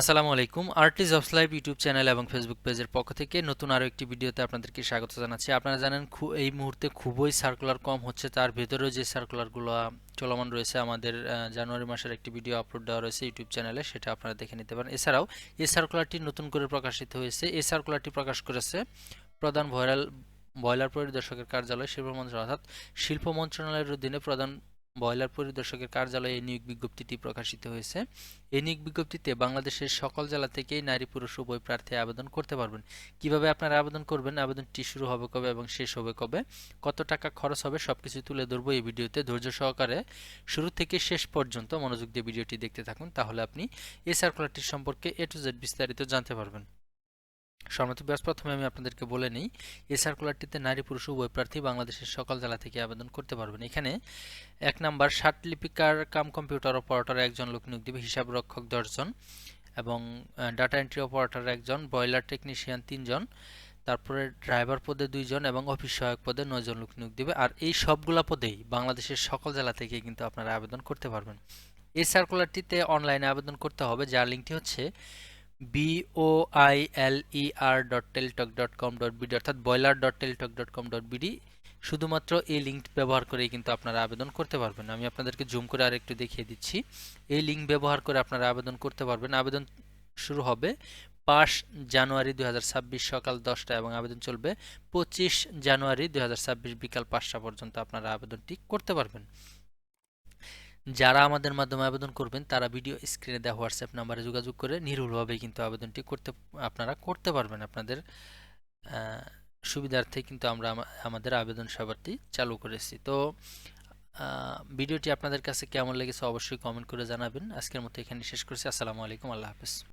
আসসালামু আলাইকুম। Artist of live YouTube channel এবং ফেসবুক পেজের পক্ষ থেকে নতুন আরও একটি ভিডিওতে আপনাদেরকে স্বাগত জানাচ্ছি। আপনারা জানেন এই মুহূর্তে খুবই সার্কুলার কম হচ্ছে। তার ভেতরেও যে সার্কুলারগুলো চলমান রয়েছে, আমাদের জানুয়ারি মাসের একটি ভিডিও আপলোড দেওয়া রয়েছে ইউটিউব চ্যানেলে, সেটা আপনারা দেখে নিতে পারেন। এছাড়াও, এই সার্কুলারটি নতুন করে প্রকাশিত হয়েছে। এই সার্কুলারটি প্রকাশ করেছে প্রধান ভয়রাল বয়লার পরিদর্শকের কার্যালয় শিল্প মন্ত্রণালয় অর্থাৎ শিল্প মন্ত্রণালয়ের অধীনে প্রধান বয়লার পরিদর্শকের কার্যালয়ে এই নিয়োগ বিজ্ঞপ্তিটি প্রকাশিত হয়েছে। এই নিয়োগ বিজ্ঞপ্তিতে বাংলাদেশের সকল জেলা থেকেই নারী, পুরুষ, উভয় প্রার্থী আবেদন করতে পারবেন। কীভাবে আপনারা আবেদন করবেন? আবেদনটি শুরু হবে কবে এবং শেষ হবে কবে? কত টাকা খরচ হবে? সবকিছু তুলে ধরবো এই ভিডিওতে। ধৈর্য সহকারে শুরু থেকে শেষ পর্যন্ত মনোযোগ দিয়ে ভিডিওটি দেখতে থাকুন, তাহলে আপনি এই সার্কুলারটির সম্পর্কে এ টু জেড বিস্তারিত জানতে পারবেন। সম্মানিত ব্যাস প্রথমে আমি আপনাদেরকে বলে নিই, এই সার্কুলারটিতে নারী, পুরুষ উভয় প্রার্থী বাংলাদেশের সকল জেলা থেকে আবেদন করতে পারবেন। এখানে এক নাম্বার ষাট লিপিকার কাম কম্পিউটার অপারেটর একজন লোক নিয়োগ দেবে, হিসাব রক্ষক দশজন এবং ডাটা এন্ট্রি অপারেটর একজন বয়লার টেকনিশিয়ান তিনজন তারপরে ড্রাইভার পদে দুইজন এবং অফিস সহায়ক পদে নয়জন লোক নিয়োগ দেবে। আর এই সবগুলা পদেই বাংলাদেশের সকল জেলা থেকে কিন্তু আপনারা আবেদন করতে পারবেন। এই সার্কুলারটিতে অনলাইনে আবেদন করতে হবে, যার লিঙ্কটি হচ্ছে B O I L E R dot Teletalk dot com dot BD অর্থাৎ boiler dot Teletalk dot com dot BD শুধুমাত্র এই লিঙ্ক ব্যবহার করেই কিন্তু আপনারা আবেদন করতে পারবেন। আমি আপনাদেরকে জুম করে আর একটু দেখিয়ে দিচ্ছি। এই লিঙ্ক ব্যবহার করে আপনারা আবেদন করতে পারবেন। আবেদন শুরু হবে পাঁচ জানুয়ারি দুই হাজার ছাব্বিশ সকাল দশটা এবং আবেদন চলবে পঁচিশ জানুয়ারি দু হাজার ছাব্বিশ বিকাল পাঁচটা পর্যন্ত আপনারা আবেদনটি করতে পারবেন। যারা আমাদের মাধ্যমে আবেদন করবেন, তারা ভিডিও স্ক্রিনে দেওয়া হোয়াটসঅ্যাপ নাম্বারে যোগাযোগ করে নির্ভুলভাবে কিন্তু আবেদনটি করতে, আপনারা করতে পারবেন। আপনাদের সুবিধার্থে কিন্তু আমরা আমাদের আবেদন সেবাটি চালু করেছি। তো ভিডিওটি আপনাদের কাছে কেমন লেগেছে অবশ্যই কমেন্ট করে জানাবেন। আজকের মতো এখানে শেষ করছি। আসসালামু আলাইকুম। আল্লাহ হাফেজ।